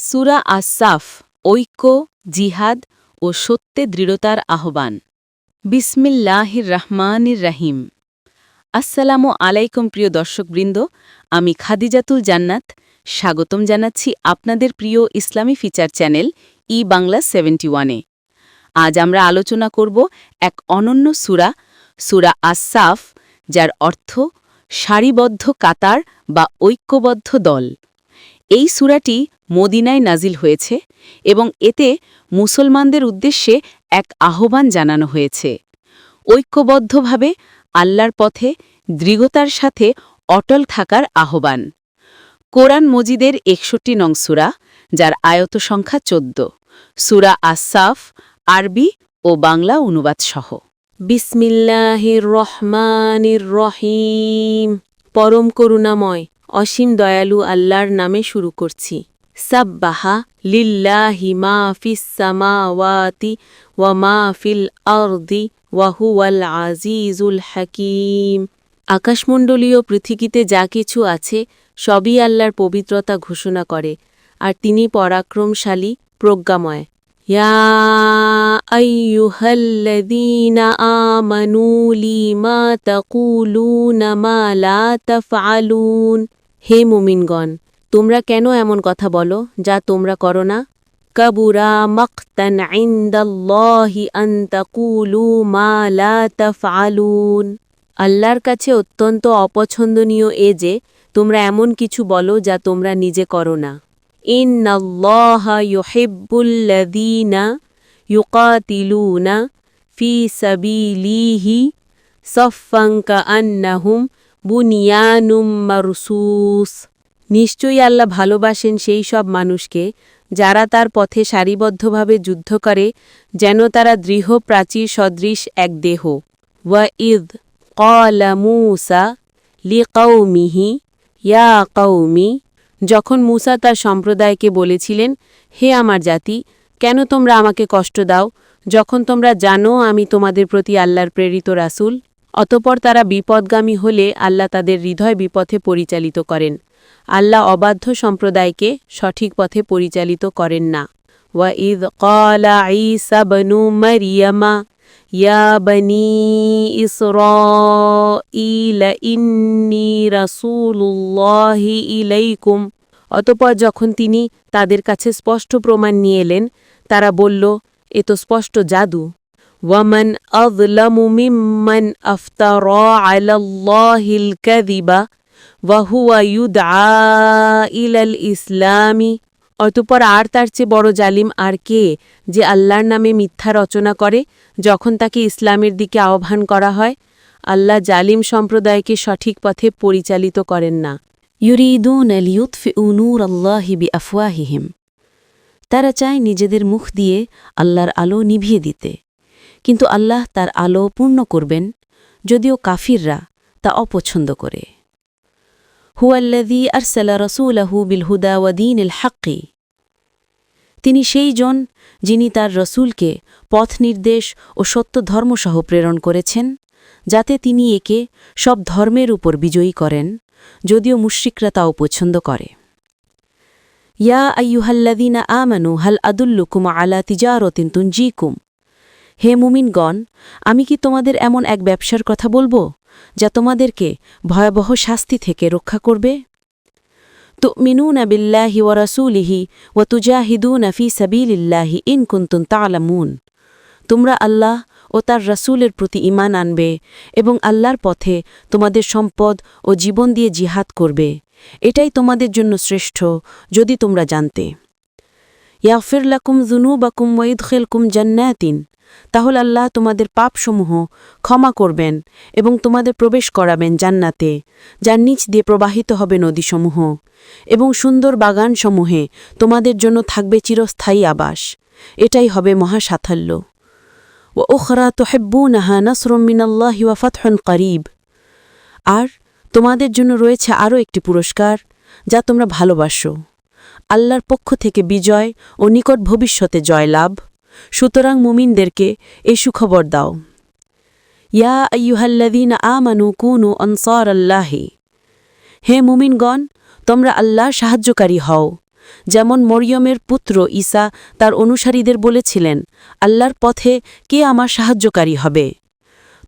সুরা আসাফ ঐক্য, জিহাদ ও সত্যে দৃঢ়তার আহ্বান। বিসমিল্লাহির রহমানির রাহিম। আসসালামু আলাইকুম প্রিয় দর্শকবৃন্দ, আমি খাদিজাতুল জান্নাত। স্বাগতম জানাচ্ছি আপনাদের প্রিয় ইসলামী feature channel E Bangla seventy ওয়ানে। আজ আমরা আলোচনা করব এক অনন্য সুরা সুরা আসাফ যার অর্থ সারিবদ্ধ কাতার বা ঐক্যবদ্ধ দল। এই সুরাটি মদিনায় নাজিল হয়েছে এবং এতে মুসলমানদের উদ্দেশ্যে এক আহ্বান জানানো হয়েছে। ঐক্যবদ্ধভাবে আল্লাহর পথে, দৃঢ়তার সাথে অটল থাকার আহ্বান। কোরআন মজিদের একষট্টি নং সুরা, যার আয়ত সংখ্যা চোদ্দ। সুরা আসাফ আরবি ও বাংলা অনুবাদ সহ বিসমিল্লাহির রহমানির রহিম। পরম করুণাময়। অসীম দয়ালু আল্লাহর নামে শুরু করছি। সাব্বাহা লিল্লাহি মা ফিস সামাওয়াতি ওয়া মা ফিল আরদি ওয়াহুয়াল আজিজুল হাকিম। আকাশমণ্ডলীয় পৃথিবীতে যা কিছু আছে, সবই আল্লাহর পবিত্রতা ঘোষণা করে, আর তিনি পরাক্রমশালী, প্রজ্ঞাময়। ইয়া মা আমানু নমালা তাকুলুনা মা হে মুমিনগণ, তোমরা কেন এমন কথা বলো যা তোমরা করো না? কবুরা মক্তান আল্লাহর কাছে অত্যন্ত অপছন্দনীয় এ যে, তোমরা এমন কিছু বলো যা তোমরা নিজে করো না। ইন্নাল্লাহা ইউহিব্বুল্লাযীনা ইউকাতিলুনা ফি সাবিলিহি সফফান কাআন্নাহুম বুনিয়ানুম মারুসুস। নিশ্চয়ই আল্লাহ ভালোবাসেন সেই সব মানুষকে, যারা তার পথে সারিবদ্ধভাবে যুদ্ধ করে, যেন তারা দৃঢ় প্রাচীর সদৃশ এক দেহ। ওয়া ইদ কলমুসা লি কৌমিহি ইয়া কৌমি যখন মুসা তার সম্প্রদায়কে বলেছিলেন, হে আমার জাতি, কেন তোমরা আমাকে কষ্ট দাও? যখন তোমরা জানো আমি তোমাদের প্রতি আল্লাহর প্রেরিত রাসুল অতপর তারা বিপদগামী হলে আল্লাহ তাদের হৃদয় বিপথে পরিচালিত করেন। আল্লাহ অবাধ্য সম্প্রদায়কে সঠিক পথে পরিচালিত করেন না। ইসরাঈল, ইন্নী রাসূলুল্লাহি ইলাইকুম। অতপর যখন তিনি তাদের কাছে স্পষ্ট প্রমাণ নিয়ে এলেন, তারা বলল, এ তো স্পষ্ট জাদু। ওয়ামান আযলামু মিম্মান আফতারা আলাল্লাহিল কাযিবা ওয়া হুয়া ইউদআ ইলাল ইসলামি অতপর আর তার চেয়ে বড় জালিম আর কে যে আল্লাহর নামে মিথ্যা রচনা করে যখন তাকে ইসলামের দিকে আহ্বান করা হয়? আল্লাহ জালিম সম্প্রদায়কে সঠিক পথে পরিচালিত করেন না। তারা চায় নিজেদের মুখ দিয়ে আল্লাহর আলো নিভিয়ে দিতে। কিন্তু আল্লাহ তার আলো পূর্ণ করবেন, যদিও কাফিররা তা অপছন্দ করে। হুয়াল্লাদি আরসালা রসুলাহু বিল হুদা ওয়াদিন এল হাক্কি। তিনি সেই জন যিনি তার রসুলকে পথ নির্দেশ ও সত্য ধর্মসহ প্রেরণ করেছেন, যাতে তিনি একে সব ধর্মের উপর বিজয়ী করেন, যদিও মুশ্রিকরা তাও পছন্দ করে। ইয়া আইয়ুহাল্লাদিনা আমানু হাল আদুল্লুকুম আলা তিজারতিন তুঞ্জিকুম হে মুমিনগণ, আমি কি তোমাদের এমন এক ব্যবসার কথা বলব, যা তোমাদেরকে ভয়াবহ শাস্তি থেকে রক্ষা করবে? তো মিনুন বিল্লাহি ওয়া রাসূলিহি ওয়া তুজাহিদুন ফি সাবিলিল্লাহি ইন কুনতুম তা'লামুন। তোমরা আল্লাহ ও তার রাসূলের প্রতি ঈমান আনবে এবং আল্লাহর পথে তোমাদের সম্পদ ও জীবন দিয়ে জিহাদ করবে। এটাই তোমাদের জন্য শ্রেষ্ঠ, যদি তোমরা জানতে। ইয়াফির লাকুম জুনু বাকুম জুনুবাকুম ওয়াইদখিলকুম জান্নাতিন। তাহলে আল্লাহ তোমাদের পাপসমূহ ক্ষমা করবেন এবং তোমাদের প্রবেশ করাবেন জান্নাতে, যার নিচ দিয়ে প্রবাহিত হবে নদীসমূহ এবং সুন্দর বাগানসমূহে তোমাদের জন্য থাকবে চিরস্থায়ী আবাস। এটাই হবে মহাসাথাল্য ও ওখরা তোহেব্বুনাহা নসরম মিনাল্লাহি ওয়া ফাতহন করিব। আর তোমাদের জন্য রয়েছে আরও একটি পুরস্কার, যা তোমরা ভালোবাসো। আল্লাহর পক্ষ থেকে বিজয় ও নিকট ভবিষ্যতে জয়লাভ। সুতরাং মুমিনদেরকে এ সুখবর দাও। ইয়া আইয়ুহাল্লাদিন আমানু কুনু অনসর আল্লাহি হে মুমিনগণ, তোমরা আল্লাহর সাহায্যকারী হও। যেমন মরিয়মের পুত্র ঈসা তার অনুসারীদের বলেছিলেন, আল্লাহর পথে কে আমার সাহায্যকারী হবে?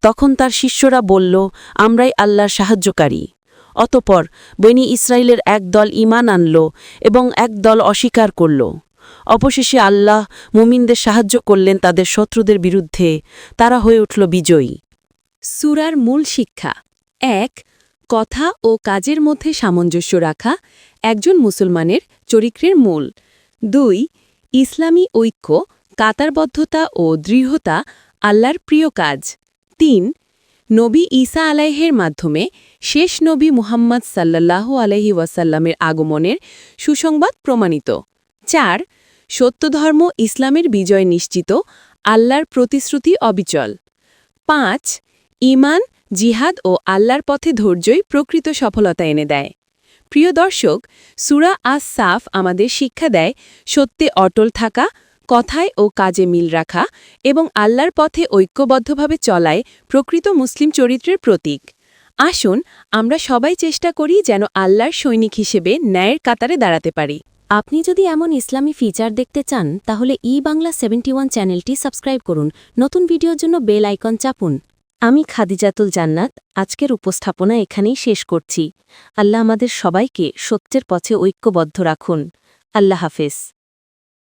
তখন তার শিষ্যরা বলল, আমরাই আল্লাহর সাহায্যকারী। অতপর বনি ইসরায়েলের এক দল ঈমান আনল এবং এক দল অস্বীকার করল। অবশেষে আল্লাহ মুমিনদের সাহায্য করলেন তাদের শত্রুদের বিরুদ্ধে। তারা হয়ে উঠল বিজয়ী। সুরার মূল শিক্ষা। এক, কথা ও কাজের মধ্যে সামঞ্জস্য রাখা একজন মুসলমানের চরিত্রের মূল। দুই, ইসলামী ঐক্য, কাতারবদ্ধতা ও দৃঢ়তা আল্লাহর প্রিয় কাজ। তিন, নবী ঈসা আলাইহের মাধ্যমে শেষ নবী মুহাম্মদ সাল্লাল্লাহু আলাইহি ওয়াসাল্লামের আগমনের সুসংবাদ প্রমাণিত। চার, সত্যধর্ম ইসলামের বিজয় নিশ্চিত, আল্লাহর প্রতিশ্রুতি অবিচল। পাঁচ ইমান জিহাদ ও আল্লাহর পথে ধৈর্যই প্রকৃত সফলতা এনে দেয়। প্রিয় দর্শক, সুরা আস সাফ আমাদের শিক্ষা দেয় সত্যে অটল থাকা, কথায় ও কাজে মিল রাখা এবং আল্লাহর পথে ঐক্যবদ্ধভাবে চলায় প্রকৃত মুসলিম চরিত্রের প্রতীক। আসুন আমরা সবাই চেষ্টা করি যেন আল্লাহর সৈনিক হিসেবে ন্যায়ের কাতারে দাঁড়াতে পারি। আপনি যদি এমন ইসলামী ফিচার দেখতে চান, তাহলে ই বাংলা সেভেন্টি চ্যানেলটি সাবস্ক্রাইব করুন। নতুন ভিডিওর জন্য বেল আইকন চাপুন। আমি খাদিজাতুল জান্নাত, আজকের উপস্থাপনা এখানেই শেষ করছি। আল্লাহ আমাদের সবাইকে সত্যের পথে ঐক্যবদ্ধ রাখুন। আল্লাহ হাফেজ।